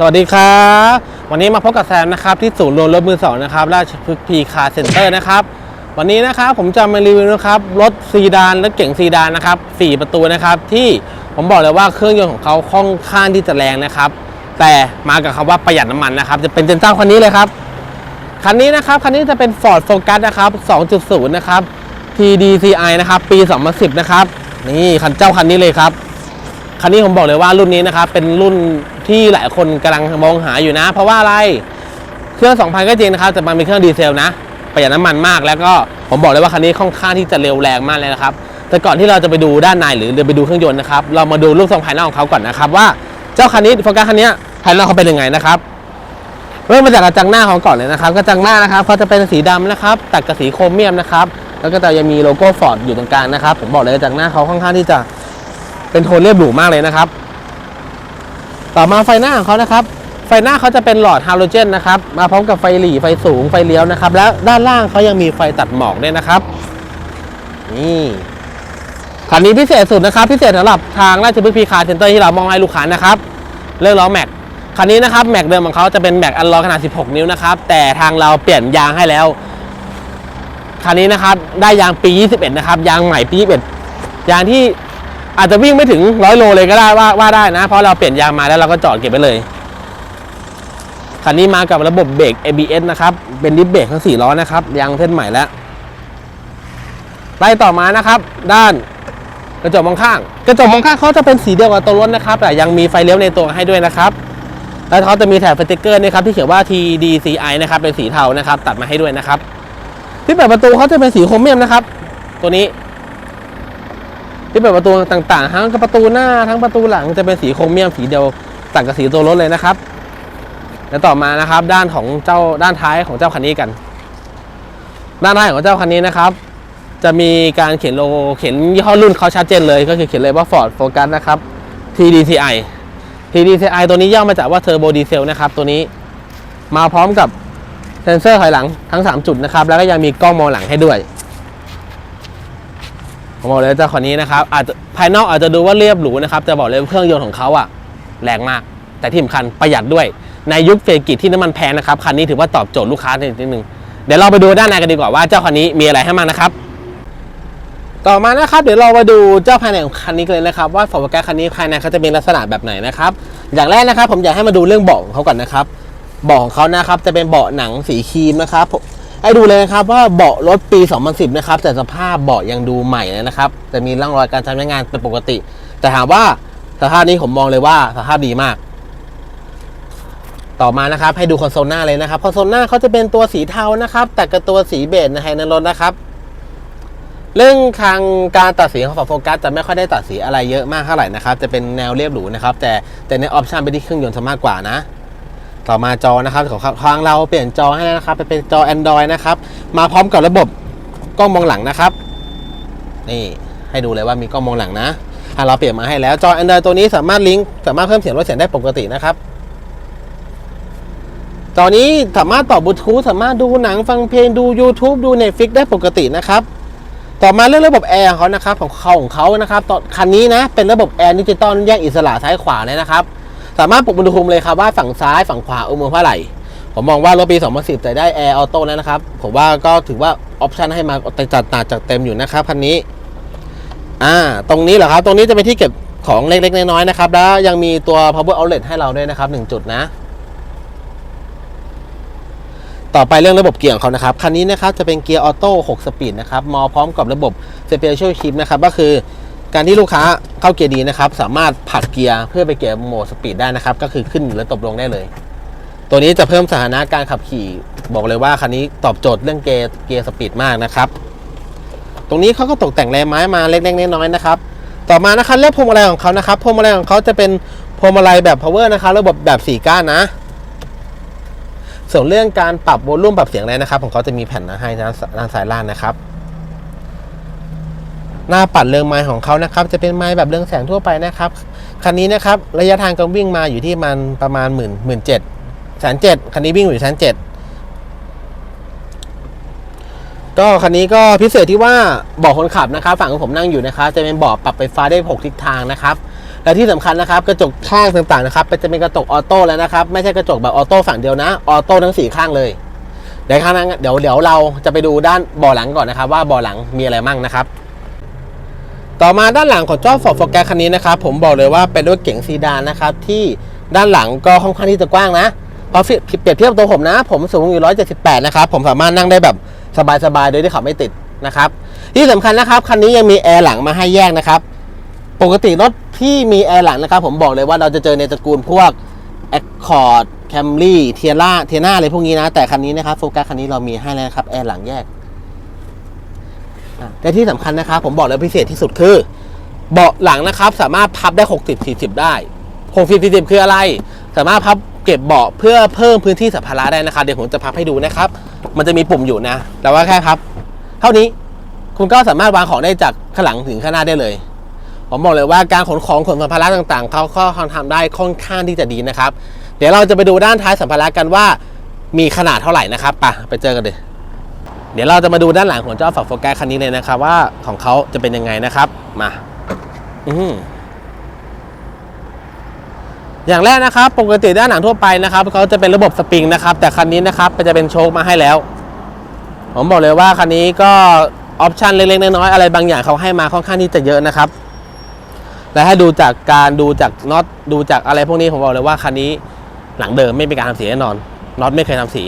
สวัสดีครับ วันนี้มาพบกับแซมนะครับที่ศูนย์รวมรถมือสองนะครับราชพฤกษ์พีคาร์เซ็นเตอร์นะครับ วันนี้นะครับผมจะมารีวิวนะครับรถซีดานรถเก๋งซีดานนะครับสี่ประตูนะครับที่ผมบอกเลยว่าเครื่องยนต์ของเขาค่อนข้างที่จะแรงนะครับ แต่มากับคำว่าประหยัดน้ำมันนะครับจะเป็นเจ้าคันนี้เลยครับคันนี้นะครับคันนี้จะเป็น Ford Focus นะครับ2.0 นะครับ TDCI นะครับปี 2010 นะครับนี่คันเจ้าคันนี้เลยครับคันนี้ผมบอกเลยว่ารุ่นนี้นะครับเป็นรุ่น ที่หลายคนกำลังมองหาอยู่นะ เพราะว่าอะไรเครื่อง 2,000 ก็จริงนะครับแต่มันเป็นเครื่องดีเซลนะประหยัดน้ำมันมากแล้วก็ผมบอกเลยว่าคันนี้ค่อนข้างที่จะเร็วแรงมากเลยนะครับ แต่ก่อนที่เราจะไปดูด้านในหรือไปดูเครื่องยนต์นะครับ เรามาดูรูปทรงภายนอกของเขาก่อนนะครับ ว่าเจ้าคันนี้โฟกัสคันนี้ภายนอกเขาเป็นยังไงนะครับเริ่มมาจากกระจังหน้าเขาก่อนเลยนะครับกระจังหน้านะครับเขาจะเป็นสีดำนะครับ ตัดกับสีโครเมียมนะครับ แล้วก็จะยังมีโลโก้ฟอร์ดอยู่ตรงกลางนะครับ ผมบอกเลยกระจังหน้าเขาค่อนข้างที่จะเป็นโทนเรียบหรูมากเลยนะครับ ต่อมาไฟหน้าของเขานะครับ ไฟหน้าเขาจะเป็นหลอดฮาโลเจนนะครับ มาพร้อมกับไฟหลีไฟสูงไฟเลี้ยวนะครับ และด้านล่างเขายังมีไฟตัดหมอกด้วยนะครับ นี่คันนี้พิเศษสุดนะครับ พิเศษสำหรับทางราชบุรีพีคาร์เซ็นเตอร์ที่เรามองให้ลูกค้านะครับเรื่องล้อแม็กคันนี้นะครับแม็กเดิมของเขาจะเป็นแม็กอันล้อขนาด 16 นิ้วนะครับ แต่ทางเราเปลี่ยนยางให้แล้ว คันนี้นะครับได้ยางปี 21 นะครับ ยางใหม่ปี 21 ยางที่ อาจจะวิ่งไม่ถึง100โลเลยก็ได้ว่าว่าได้นะ เพราะเราเปลี่ยนยางมาแล้วเราก็จอดเก็บไว้เลยคันนี้มากับระบบเบรก ABS นะครับ เป็นดิสเบรกทั้ง4ล้อนะครับยางเส้นใหม่แล้วไล่ต่อมานะครับ ด้านกระจกมองข้าง กระจกมองข้างเขาจะเป็นสีเดียวกับตัวรถนะครับ แต่ยังมีไฟเลี้ยวในตัวให้ด้วยนะครับ แล้วเขาจะมีแถบสติกเกอร์นะครับที่เขียนว่า TDCI นะครับเป็นสีเทานะครับ ตัดมาให้ด้วยนะครับ ที่เปิดประตูเขาจะเป็นสีโครเมียมนะครับ ตัวนี้ ที่เปิดประตูต่างๆ ทั้งประตูหน้าทั้งประตูหลังจะเป็นสีโครเมียมสีเดียวตัดกับสีตัวรถเลยนะครับ แล้วต่อมานะครับ ด้านของเจ้าด้านท้ายของเจ้าคันนี้กัน ด้านท้ายของเจ้าคันนี้นะครับ จะมีการเขียนโลโก้เขียนยี่ห้อรุ่นเขาชัดเจนเลย ก็คือเขียนเลยว่า Ford Focus นะครับ TDCI TDCI ตัวนี้ย่อมาจากว่า Turbo Diesel นะครับตัวนี้มาพร้อมกับเซ็นเซอร์ถอยหลังทั้ง 3 จุดนะครับ แล้วก็ยังมีกล้องมองหลังให้ด้วย ผมบอกเลยเจ้าคันนี้นะครับอาจจะภายนอกอาจจะดูว่าเรียบหรูนะครับจะบอกเลยเครื่องยนต์ของเขาอะแรงมาก แต่ที่สำคัญประหยัดด้วย ในยุคเศรษฐกิจที่น้ำมันแพงนะครับคันนี้ถือว่าตอบโจทย์ลูกค้านิดนึงเดี๋ยวเราไปดูด้านในกันดีกว่าว่าเจ้าคันนี้มีอะไรให้บ้านะครับ ต่อมานะครับเดี๋ยวเรามาดูเจ้าภายในของคันนี้กันเลยนะครับ ว่าฟอร์ดคันนี้ภายในเขาจะเป็นลักษณะแบบไหนนะครับ อย่างแรกนะครับ ผมอยากให้มาดูเรื่องเบาะของเขาก่อนนะครับเบาะของเขานะครับจะเป็นเบาะหนังสีครีมนะครับ ให้ดูเลยนะครับว่าเบาะรถปี 2010 นะครับ แต่สภาพเบาะยังดูใหม่เลยนะครับจะมีร่องรอยการใช้งานเป็นปกติ แต่ถามว่าสภาพนี้ผมมองเลยว่าสภาพดีมาก ต่อมานะครับ ให้ดูคอนโซลหน้าเลยนะครับคอนโซลหน้าเขาจะเป็นตัวสีเทานะครับ แต่กับตัวสีเบจในไฮในรถนะครับ เรื่องทางการตัดสีของฟอร์โฟกัสจะไม่ค่อยได้ตัดสีอะไรเยอะมากเท่าไหร่นะครับ จะเป็นแนวเรียบหรูนะครับ แต่แต่ในออปชันไปที่เครื่องยนต์ซะมากกว่านะ ต่อมาจอนะครับของทางเราเปลี่ยนจอให้นะครับไปเป็นจอ Android นะครับ มาพร้อมกับระบบกล้องมองหลังนะครับ นี่ให้ดูเลยว่ามีกล้องมองหลังนะเราเปลี่ยนมาให้แล้วจอ Android ตัวนี้สามารถลิงก์สามารถเพิ่มเสียงลดเสียงได้ปกตินะครับจอนี้สามารถต่อบลูทูธสามารถดูหนังฟังเพลงดู YouTube ดู Netflix ได้ปกตินะครับ ต่อมาเรื่องระบบแอร์เขานะครับของเขาของเขานะครับตอนคันนี้นะเป็นระบบแอร์ดิจิตอลแยกอิสระซ้ายขวาเลยนะครับ สามารถปรับอุณหภูมิเลยครับว่าฝั่งซ้ายฝั่งขวาอุณหภูมิเท่าไหร่ ผมมองว่ารถปี 2010แต่ได้แอร์ออโต้แล้วนะครับ ผมว่าก็ถือว่าออปชันให้มาจัดหนักจัดเต็มอยู่นะครับคันนี้ อ่า ตรงนี้เหรอครับ ตรงนี้จะเป็นที่เก็บของเล็กๆ น้อยๆนะครับ แล้วยังมีตัว power outlet ให้เราด้วยนะครับหนึ่งจุดนะ ต่อไปเรื่องระบบเกียร์ของเขานะครับ คันนี้นะครับจะเป็นเกียร์ออโต้6สปีดนะครับมาพร้อมกับระบบ Special Shift นะครับ ก็คือ การที่ลูกค้าเข้าเกียร์ดีนะครับ สามารถผัดเกียร์เพื่อไปเกียร์โหมดสปีดได้นะครับ ก็คือขึ้นหรือตกลงได้เลย ตัวนี้จะเพิ่มสถานะการขับขี่ บอกเลยว่าคันนี้ตอบโจทย์เรื่องเกียร์เกียร์สปีดมากนะครับ ตรงนี้เขาก็ตกแต่งแรงไม้มาเล็กๆน้อยๆนะครับ ต่อมานะครับเรื่องพวงมาลัยของเขานะครับพวงมาลัยของเขาจะเป็นพวงมาลัยแบบ power นะครับ ระบบแบบ4ก้านนะ ส่วนเรื่องการปรับโวลูมปรับเสียงอะไรนะครับ ของเขาจะมีแผ่นนะให้นด้านซ้ายล่างนะครับ หน้าปัดเรืองไม้ของเขานะครับจะเป็นไม้แบบเรืองแสงทั่วไปนะครับคันนี้นะครับระยะทางการวิ่งมาอยู่ที่มันประมาณหมื่นหมื่นเจ็ดแสนเจ็ดคันนี้วิ่งอยู่แสนเจ็ดก็คันนี้ก็พิเศษที่ว่าเบาะคนขับนะครับ ฝั่งของผมนั่งอยู่นะครับจะเป็นเบาะปรับไฟฟ้าได้หกทิศทางนะครับและที่สำคัญนะครับกระจกข้างต่างๆนะครับจะเป็นกระจกออโต้แล้วนะครับไม่ใช่กระจกแบบออโต้ฝั่งเดียวนะออโต้ทั้งสี่ข้างเลยเดี๋ยวข้างนั้นเดี๋ยวเดี๋ยวเราจะไปดูด้านเบาะหลังก่อนนะครับ ว่าเบาะหลังมีอะไรมั่งนะครับ ต่อมาด้านหลังของเจ้า Ford Focus คันนี้นะครับผมบอกเลยว่าเป็นรถเก๋งซีดานนะครับที่ด้านหลังก็ค่อนข้างที่จะกว้างนะพราะเปรียบเทียบตัวผมนะ ผมสูงอยู่ 178 นะครับ ผมสามารถนั่งได้แบบสบายๆ โดยที่เขาไม่ติดนะครับ ที่สำคัญนะครับ คันนี้ยังมีแอร์หลังมาให้แยกนะครับ ปกติรถที่มีแอร์หลังนะครับ ผมบอกเลยว่าเราจะเจอในตระกูลพวก Accord Camry t i a r a t i a n a อะไรพวกนี้นะ แต่คันนี้นะครับโฟกัสคันนี้เรามีให้แล้วนะครับแอร์หลังแยก แต่ที่สำคัญนะครับผมบอกเลยพิเศษที่สุดคือ เบาะหลังนะครับ สามารถพับได้ 60 40 ได้ 60 40 คืออะไร สามารถพับเก็บเบาะเพื่อเพิ่มพื้นที่สัมภาระได้นะครับ เดี๋ยวผมจะพับให้ดูนะครับ มันจะมีปุ่มอยู่นะ แต่ว่าแค่พับ เท่านี้คุณก็สามารถวางของได้จากข้างหลังถึงข้างหน้าได้เลยผมบอกเลยว่าการขนของขนสัมภาระต่างๆเขาก็ทำได้ค่อนข้างที่จะดีนะครับ เดี๋ยวเราจะไปดูด้านท้ายสัมภาระกันว่า มีขนาดเท่าไหร่นะครับไปไปเจอกันเลย เดี๋ยวเราจะมาดูด้านหลังของเจ้าฝักโฟกัสคันนี้เลยนะครับว่าของเขาจะเป็นยังไงนะครับมาอือหือย่างแรกนะครับปกติด้านหลังทั่วไปนะครับเขาจะเป็นระบบสปริงนะครับ แต่คันนี้นะครับจะเป็นโชคมาให้แล้ว ผมบอกเลยว่าคันนี้ก็ออปชันเล็กๆน้อยๆอะไรบางอย่างเขาให้มาค่อนข้างที่จะเยอะนะครับ และถ้าดูจากการดูจากน็อตดูจากอะไรพวกนี้ผมบอกเลยว่าคันนี้หลังเดิมไม่มีการทำสีแน่นอนน็อตไม่เคยทำสี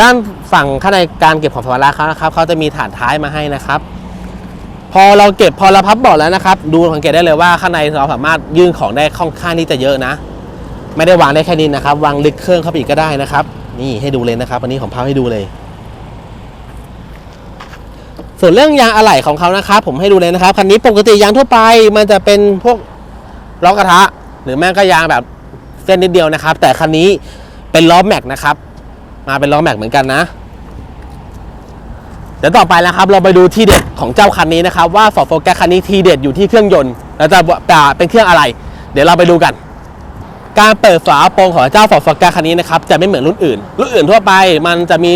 ด้านฝั่งข้างในการเก็บของสัมภาระเขานะครับเขาจะมีฐานท้ายมาให้นะครับ พอเราเก็บพอเราพับเบาะแล้วนะครับ ดูสังเกตได้เลยว่าข้างในเราสามารถยื่นของได้ค่อนข้างที่จะเยอะนะ ไม่ได้วางได้แค่นี้นะครับ วางลึกเครื่องเข้าไปอีกก็ได้นะครับ นี่ให้ดูเลยนะครับวันนี้ผมพับให้ดูเลย ส่วนเรื่องยางอะไหล่ของเขานะครับ ผมให้ดูเลยนะครับคันนี้ปกติยางทั่วไป มันจะเป็นพวกล้อกระทะ หรือแม่งก็ยางแบบเส้นนิดเดียวนะครับ แต่คันนี้เป็นล้อแม็กนะครับ มาเป็นล้อแม็กเหมือนกันนะ เดี๋ยวต่อไปนะครับ เราไปดูที่เด็ดของเจ้าคันนี้นะครับ ว่า Ford Focus คันนี้ทีเด็ดอยู่ที่เครื่องยนต์แล้วจะเป็นเครื่องอะไร เดี๋ยวเราไปดูกัน การเปิดฝาโปรงของเจ้า Ford Focus คันนี้นะครับจะไม่เหมือนรุ่นอื่น รุ่นอื่นทั่วไป มันจะมี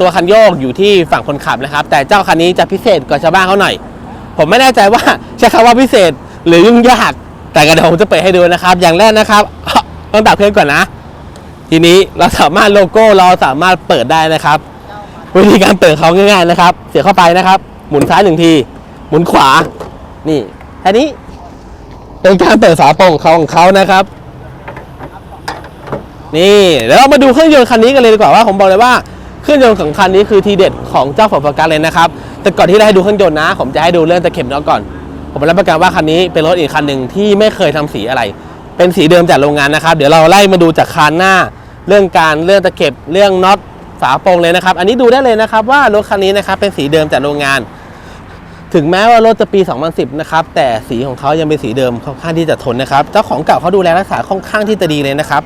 ตัวคันโยกอยู่ที่ฝั่งคนขับนะครับ แต่เจ้าคันนี้จะพิเศษกว่าชาวบ้านเขาหน่อย ผมไม่แน่ใจว่าใช้คำว่าพิเศษหรือยุ่งยากแต่ก็เดี๋ยวผมจะเปิดให้ดูนะครับ อย่างแรกนะครับต้องดับเครื่องก่อนนะ ทีนี้เราสามารถโลโก้เราสามารถเปิดได้นะครับ วิธีการเปิดเขาง่ายๆนะครับ เสียบเข้าไปนะครับ หมุนซ้ายหนึ่งที หมุนขวา นี่แค่นี้เป็นการเปิดฝาโป่งของเขาของเขานะครับ นี่เดี๋ยวเรามาดูเครื่องยนต์คันนี้กันเลยดีกว่าว่าผมบอกเลยว่าเครื่องยนต์ของคันนี้คือทีเด็ดของเจ้าฟอร์ดฟกันเลยนะครับ แต่ก่อนที่เราให้ดูเครื่องยนต์นะ ผมจะให้ดูเรื่องตะเข็บน็อตก่อน ผมรับประกันว่าคันนี้เป็นรถอีกคันหนึ่งที่ไม่เคยทำสีอะไร เป็นสีเดิมจากโรงงานนะครับ เดี๋ยวเราไล่มาดูจากคานหน้า เรื่องการเรื่องตะเข็บเรื่องน็อตฝาโปร่งเลยนะครับ อันนี้ดูได้เลยนะครับว่ารถคันนี้นะครับเป็นสีเดิมจากโรงงาน ถึงแม้ว่ารถจะปี 2010 นะครับ แต่สีของเขายังเป็นสีเดิมค่อนข้างที่จะทนนะครับ เจ้าของเก่าเขาดูแลรักษาค่อนข้างที่จะดีเลยนะครับ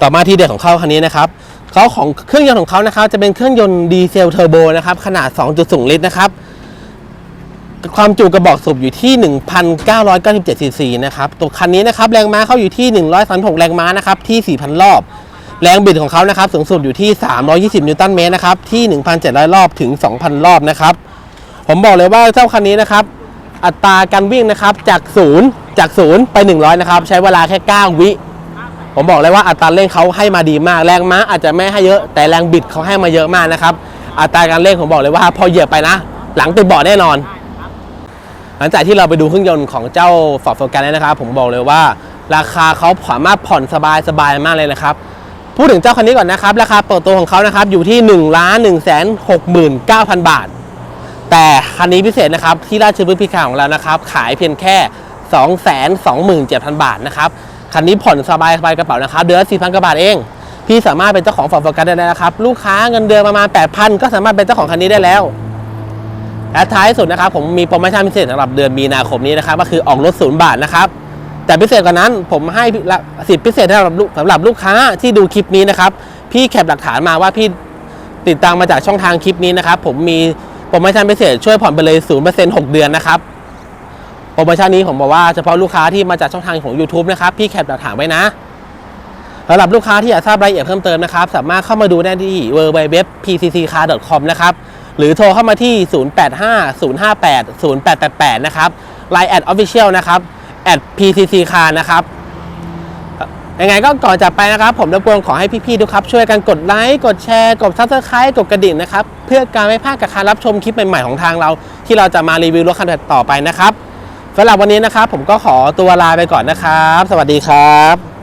ต่อมาที่เด็ดของเขาคันนี้นะครับเขาของเครื่องยนต์ของเขานะครับจะเป็นเครื่องยนต์ดีเซลเทอร์โบนะครับขนาด 2.0 ลิตรนะครับ ความจุกระบอกสูบอยู่ที่ 1,997ซีซีนะครับ ตัวคันนี้นะครับแรงม้าเข้าอยู่ที่ 136 แรงม้านะครับที่ 4,000 รอบ แรงบิดของเขานะครับสูงสุดอยู่ที่ 320 นิวตันเมตรนะครับที่ 1,700 รอบถึง 2,000 รอบนะครับผมบอกเลยว่าเจ้าคันนี้นะครับอัตราการวิ่งนะครับจากศูนย์จากศูนย์ไป 100 นะครับ ใช้เวลาแค่ 9 วิ ผมบอกเลยว่าอัตราเร่งเขาให้มาดีมาก แรงม้าอาจจะไม่ให้เยอะ แต่แรงบิดเขาให้มาเยอะมากนะครับ อัตราการเร่งผมบอกเลยว่าพอเหยียบไปนะ หลังติดเบาะแน่นอน ลังจากที่เราไปดูเครื่องยนต์ของเจ้า Ford Focus แล้วนะครับ ผมบอกเลยว่า ราคาเขาสามารถผ่อนสบายสบายมากเลยนะครับ พูดถึงเจ้าคันนี้ก่อนนะครับ ราคาเปิดตัวของเขานะครับอยู่ที่1นึ่งล้านหนึ่งแสนหกหมื่นเก้าพันบาท แต่คันนี้พิเศษนะครับที่ราชบุรีพิคาของเรานะครับ ขายเพียงแค่ 2 2 7 0 0 0 บาทนะครับคันนี้ผ่อนสบายสบายกระเป๋านะครับเดือนละ4,000กว่าบาทเองพี่สามารถเป็นเจ้าของฟอร์ดโฟกัสได้แล้วนะครับ ลูกค้าเงินเดือนประมาณ 8,000 ก็สามารถเป็นเจ้าของคันนี้ได้แล้ว และท้ายสุดนะครับผมมีโปรโมชั่นพิเศษสำหรับเดือนมีนาคมนี้นะครับก็คือออกรถศูนย์บาทนะครับแต่พิเศษกว่านั้นผมให้สิทธิพิเศษสำหรับสำหรับลูกค้าที่ดูคลิปนี้นะครับพี่แคปหลักฐานมาว่าพี่ติดตามมาจากช่องทางคลิปนี้นะครับผมมีโปรโมชั่นพิเศษช่วยผ่อนไปเลย0% 6 เดือนนะครับโปรโมชั่นนี้ผมบอกว่าเฉพาะลูกค้าที่มาจากช่องทางของ YouTube นะครับพี่แคปหลักฐานไว้นะสำหรับลูกค้าที่อยากทราบรายละเอียดเพิ่มเติมนะครับ สามารถเข้ามาดูได้ที่ www.pcccar.com นะครับ หรือโทรเข้ามาที่ 0850580888 นะครับ Line แอด Official นะครับแอด PCC Car นะครับยังไงก็ก่อนจากไปนะครับ ผมรบกวนขอให้พี่ๆทุกครับ ช่วยกันกดไลค์กดแชร์ กด Subscribe กดกระดิ่งนะครับ เพื่อการไม่พลาดกับการรับชมคลิปใหม่ๆของทางเรา ที่เราจะมารีวิวรถคันต่อไปนะครับสำหรับวันนี้นะครับ ผมก็ขอตัวลาไปก่อนนะครับ สวัสดีครับ